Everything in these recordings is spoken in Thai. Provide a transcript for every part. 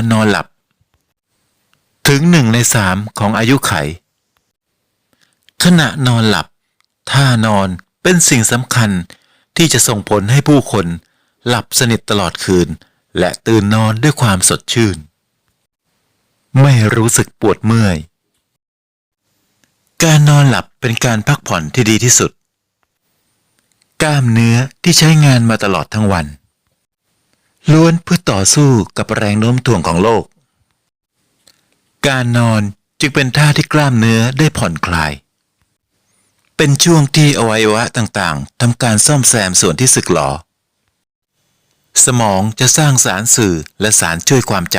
การนอนหลับ ถึงหนึ่งในสามของอายุไข ขณะนอนหลับ ท่านอนเป็นสิ่งสำคัญที่จะส่งผลให้ผู้คนหลับสนิทตลอดคืน และตื่นนอนด้วยความสดชื่น ไม่รู้สึกปวดเมื่อย การนอนหลับเป็นการพักผ่อนที่ดีที่สุด กล้ามเนื้อที่ใช้งานมาตลอดทั้งวัน ล้วนเพื่อต่อสู้กับแรงโน้มถ่วงของโลก การนอนจึงเป็นท่าที่กล้ามเนื้อได้ผ่อนคลาย เป็นช่วงที่อวัยวะต่างๆทำการซ่อมแซมส่วนที่สึกหรอ สมองจะสร้างสารสื่อและสารช่วยความจ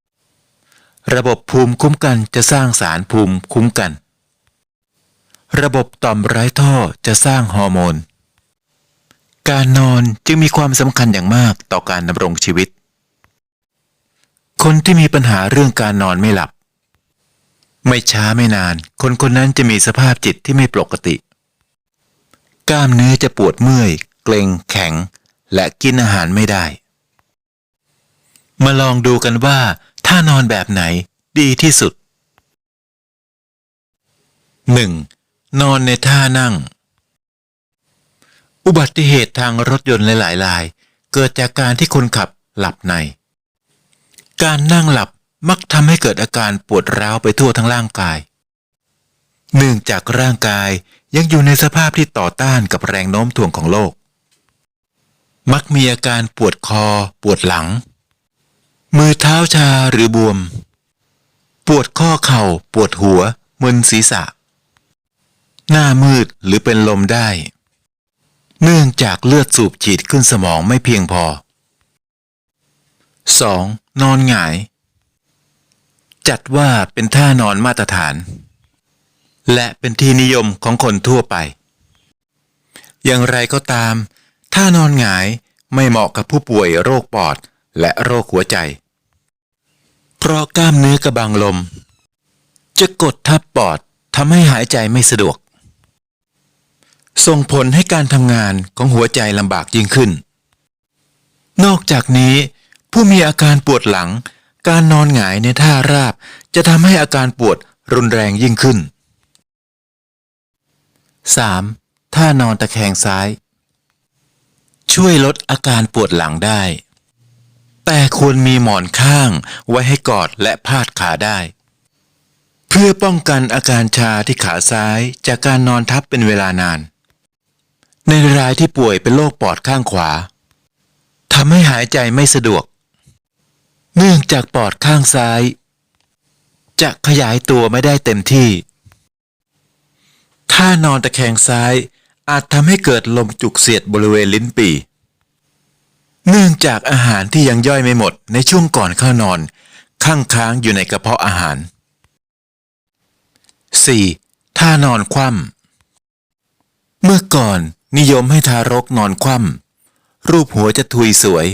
ำ ระบบภูมิคุ้มกันจะสร้างสารภูมิคุ้มกัน ระบบต่อมไร้ท่อจะสร้างฮอร์โมน การนอนจึงมีความสำคัญอย่างมากต่อการดำรงชีวิต คนที่มีปัญหาเรื่องการนอนไม่หลับ ไม่ช้าไม่นาน คนคนนั้นจะมีสภาพจิตที่ไม่ปกติ กล้ามเนื้อจะปวดเมื่อย เกร็งแข็ง และกินอาหารไม่ได้ มาลองดูกันว่าท่านอนแบบไหนดีที่สุด 1. นอนในท่านั่ง อุบัติเหตุทางรถยนต์หลายๆราย เกิดจากการที่คนขับหลับใน การนั่งหลับมักทำให้เกิดอาการปวดร้าวไปทั่วทั้งร่างกาย เนื่องจากร่างกายยังอยู่ในสภาพที่ต่อต้านกับแรงโน้มถ่วงของโลก มักมีอาการปวดคอ ปวดหลัง มือเท้าชาหรือบวม ปวดข้อเข่า ปวดหัวมึนศีรษะ หน้ามืดหรือเป็นลมได้ เนื่องจากเลือดสูบฉีดขึ้นสมองไม่เพียงพอ 2. นอนหงาย จัดว่าเป็นท่านอนมาตรฐาน และเป็นที่นิยมของคนทั่วไป อย่างไรก็ตาม ท่านอนหงายไม่เหมาะกับผู้ป่วยโรคปอดและโรคหัวใจ เพราะกล้ามเนื้อกระบังลม จะกดทับปอดทำให้หายใจไม่สะดวก ส่งผลให้การทำงานของหัวใจลำบากยิ่งขึ้น นอกจากนี้ ผู้มีอาการปวดหลัง การนอนหงายในท่าราบ จะทำให้อาการปวดรุนแรงยิ่งขึ้น 3. ท่านอนตะแคงซ้าย ช่วยลดอาการปวดหลังได้ แต่ควรมีหมอนข้างไว้ให้กอดและพาดขาได้ เพื่อป้องกันอาการชาที่ขาซ้ายจากการนอนทับเป็นเวลานาน ในรายที่ป่วยเป็นโรคปอดข้างขวาทำให้หายใจไม่สะดวก เนื่องจากปอดข้างซ้าย จะขยายตัวไม่ได้เต็มที่ ถ้านอนตะแคงซ้ายอาจทำให้เกิดลมจุกเสียดบริเวณลิ้นปี่ เนื่องจากอาหารที่ยังย่อยไม่หมดในช่วงก่อนเข้านอนข้างค้างอยู่ในกระเพาะอาหาร 4. ท่านอนคว่ำเมื่อก่อน นิยมให้ทารกนอนคว่ำรูปหัวจะทุยสวย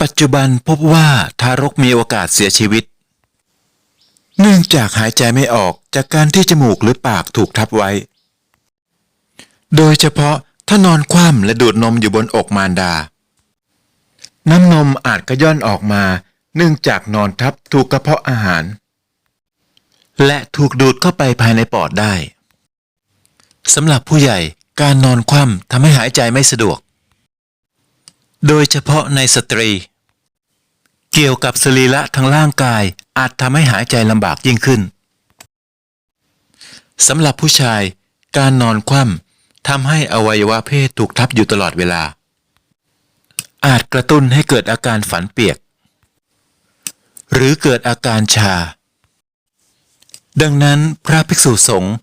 ปัจจุบันพบว่าทารกมีโอกาสเสียชีวิต เนื่องจากหายใจไม่ออกจากการที่จมูกหรือปากถูกทับไว้ โดยเฉพาะถ้านอนคว่ำและดูดนมอยู่บนอกมารดา น้ำนมอาจกระย่อนออกมา เนื่องจากนอนทับถูกกระเพาะอาหาร และถูกดูดเข้าไปภายในปอดได้สำหรับผู้ใหญ่ การนอนคว่ำทำให้หายใจไม่สะดวก โดยเฉพาะในสตรี เกี่ยวกับสรีระทางร่างกายอาจทำให้หายใจลำบากยิ่งขึ้นสำหรับผู้ชาย การนอนคว่ำทำให้อวัยวะเพศถูกทับอยู่ตลอดเวลา อาจกระตุ้นให้เกิดอาการฝันเปียก หรือเกิดอาการชา ดังนั้นพระภิกษุสงฆ์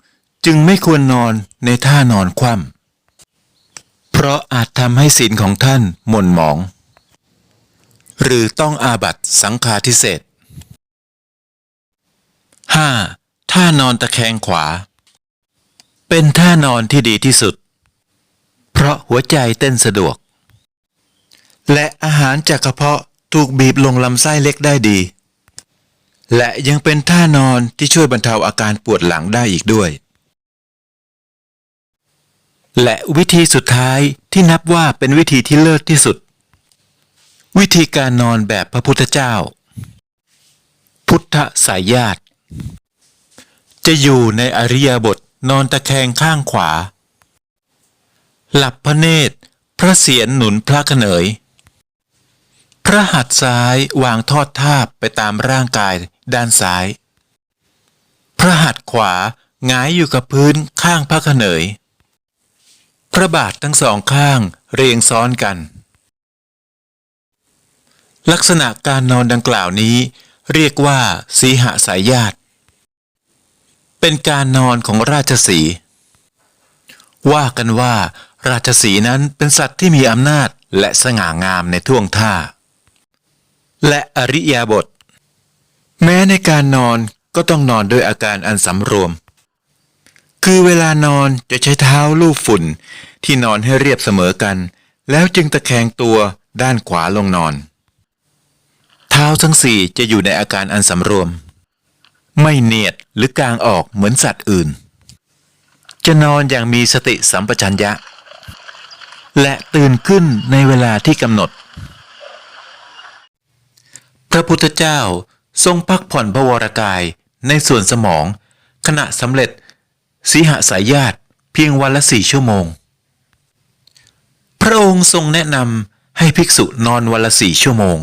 จึงไม่ควรนอนในท่านอนคว่ำเพราะอาจทำให้ศีลของท่านหม่นหมอง หรือต้องอาบัตสังฆาทิเศษ 5. ท่านอนตะแคงขวา เป็นท่านอนที่ดีที่สุด เพราะหัวใจเต้นสะดวก และอาหารจากกระเพาะถูกบีบลงลำไส้เล็กได้ดี และยังเป็นท่านอนที่ช่วยบรรเทาอาการปวดหลังได้อีกด้วย และวิธีสุดท้ายที่นับว่าเป็นวิธีที่เลิศที่สุด วิธีการนอนแบบพระพุทธเจ้า พุทธสายญาติ จะอยู่ในอริยบทนอนตะแคงข้างขวา หลับพระเนตร พระเศียรหนุนพระขเนย พระหัตถ์ซ้ายวางทอดทาบไปตามร่างกายด้านซ้าย พระหัตถ์ขวาหงายอยู่กับพื้นข้างพระขเนย พระบาททั้งสองข้างเรียงซ้อนกัน ลักษณะการนอนดังกล่าวนี้ เรียกว่า สีหสายญาติ เป็นการนอนของราชสีว่ากันว่าราชสีนั้นเป็นสัตว์ที่มีอำนาจและสง่างามในท่วงท่า และอริยาบท แม้ในการนอนก็ต้องนอนด้วยอาการอันสำรวม คือเวลานอนจะใช้เท้าลูบฝุ่น ที่นอนให้เรียบเสมอกัน แล้วจึงตะแคงตัวด้านขวาลงนอน เท้าทั้งสี่จะอยู่ในอาการอันสำรวม ไม่เนียดหรือกางออกเหมือนสัตว์อื่น จะนอนอย่างมีสติสัมปชัญญะ และตื่นขึ้นในเวลาที่กำหนด พระพุทธเจ้าทรงพักผ่อนพระวรกายในส่วนสมอง ขณะสำเร็จ สีหสายญาติเพียงวันละสี่ชั่วโมง พระองค์ทรงแนะนำให้ภิกษุนอนวันละสี่ชั่วโมง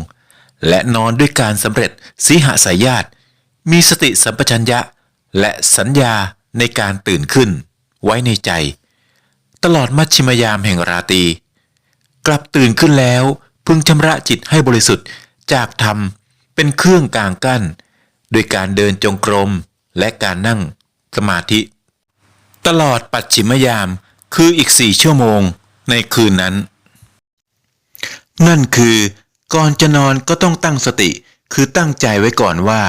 และนอนด้วยการสำเร็จสีหสายญาติมีสติสัมปชัญญะและสัญญาในการตื่นขึ้น ไว้ในใจ ตลอดมัชชิมยามแห่งราตรีกลับตื่นขึ้นแล้วพึงชำระจิตให้บริสุทธิ์จากธรรมเป็นเครื่องกลางกั้น โดยการเดินจงกรมและการนั่งสมาธิ ตลอดปัจฉิมยามคืออีกสี่ชั่วโมงในคืนนั้น นั่นคือก่อนจะนอนก็ต้องตั้งสติคือตั้งใจไว้ก่อนว่า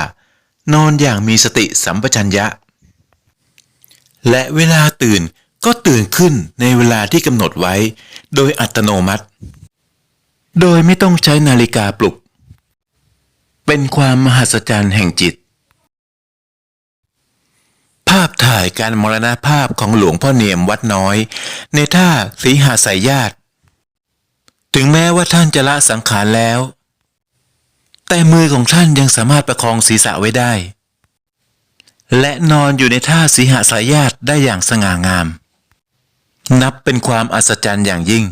นอนอย่างมีสติสัมปชัญญะ และเวลาตื่นก็ตื่นขึ้นในเวลาที่กำหนดไว้ โดยอัตโนมัติ โดยไม่ต้องใช้นาฬิกาปลุก เป็นความมหัศจรรย์แห่งจิต ภาพถ่ายการมรณภาพของหลวงพ่อเนียมวัดน้อย ในท่าสีหาสายญาติ ถึงแม้ว่าท่านจะละสังขารแล้ว แต่มือของท่านยังสามารถประคองศีรษะไว้ได้ และนอนอยู่ในท่าสีหาสายญาติได้อย่างสง่างาม นับเป็นความอัศจรรย์อย่างยิ่ง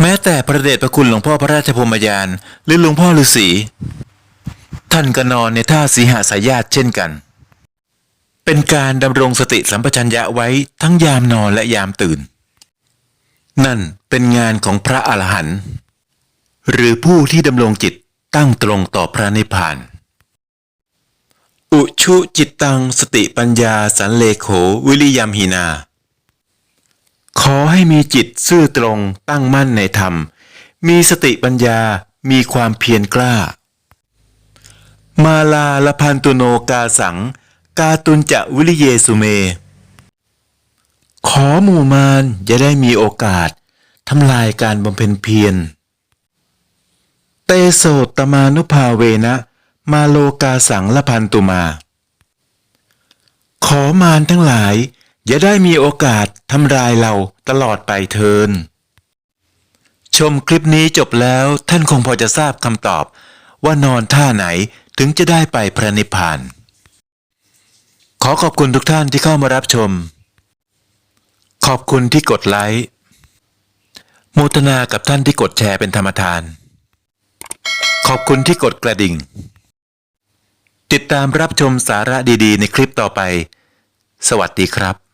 แม้แต่พระเดชพระคุณหลวงพ่อพระราชพมยานหรือหลวงพ่อฤาษีท่านก็นอนในท่าสีหาสายญาติเช่นกัน เป็นการดำรงสติสัมปชัญญะไว้ทั้งยามนอนและยามตื่น นั่นเป็นงานของพระอรหันต์หรือผู้ที่ดำรงจิตตั้งตรงต่อพระนิพพาน อุชุจิตตังสติปัญญาสันเลโขวิริยมหินา ขอให้มีจิตซื่อตรงตั้งมั่นในธรรม มีสติปัญญามีความเพียรกล้า มาลาละพันตุโนกาสัง กาตุนจะวิริเยสุเม ขอหมู่มารจะได้มีโอกาสทำลายการบำเพ็ญเพียร เตโสตมานุภาเวนะ มาโลกาสังละพันตุมา ขอมารทั้งหลายอย่าได้มีโอกาสทำลายเราตลอดไปเทิน ชมคลิปนี้จบแล้วท่านคงพอจะทราบคำตอบว่านอนท่าไหนถึงจะได้ไปพระนิพพาน ขอขอบคุณทุกท่านที่เข้ามารับชม ขอบคุณที่กดไลค์มูทนากับท่านที่กดแชร์เป็นธรรมทาน ขอบคุณที่กดกระดิ่ง ติดตามรับชมสาระดีๆ ในคลิปต่อไป สวัสดีครับ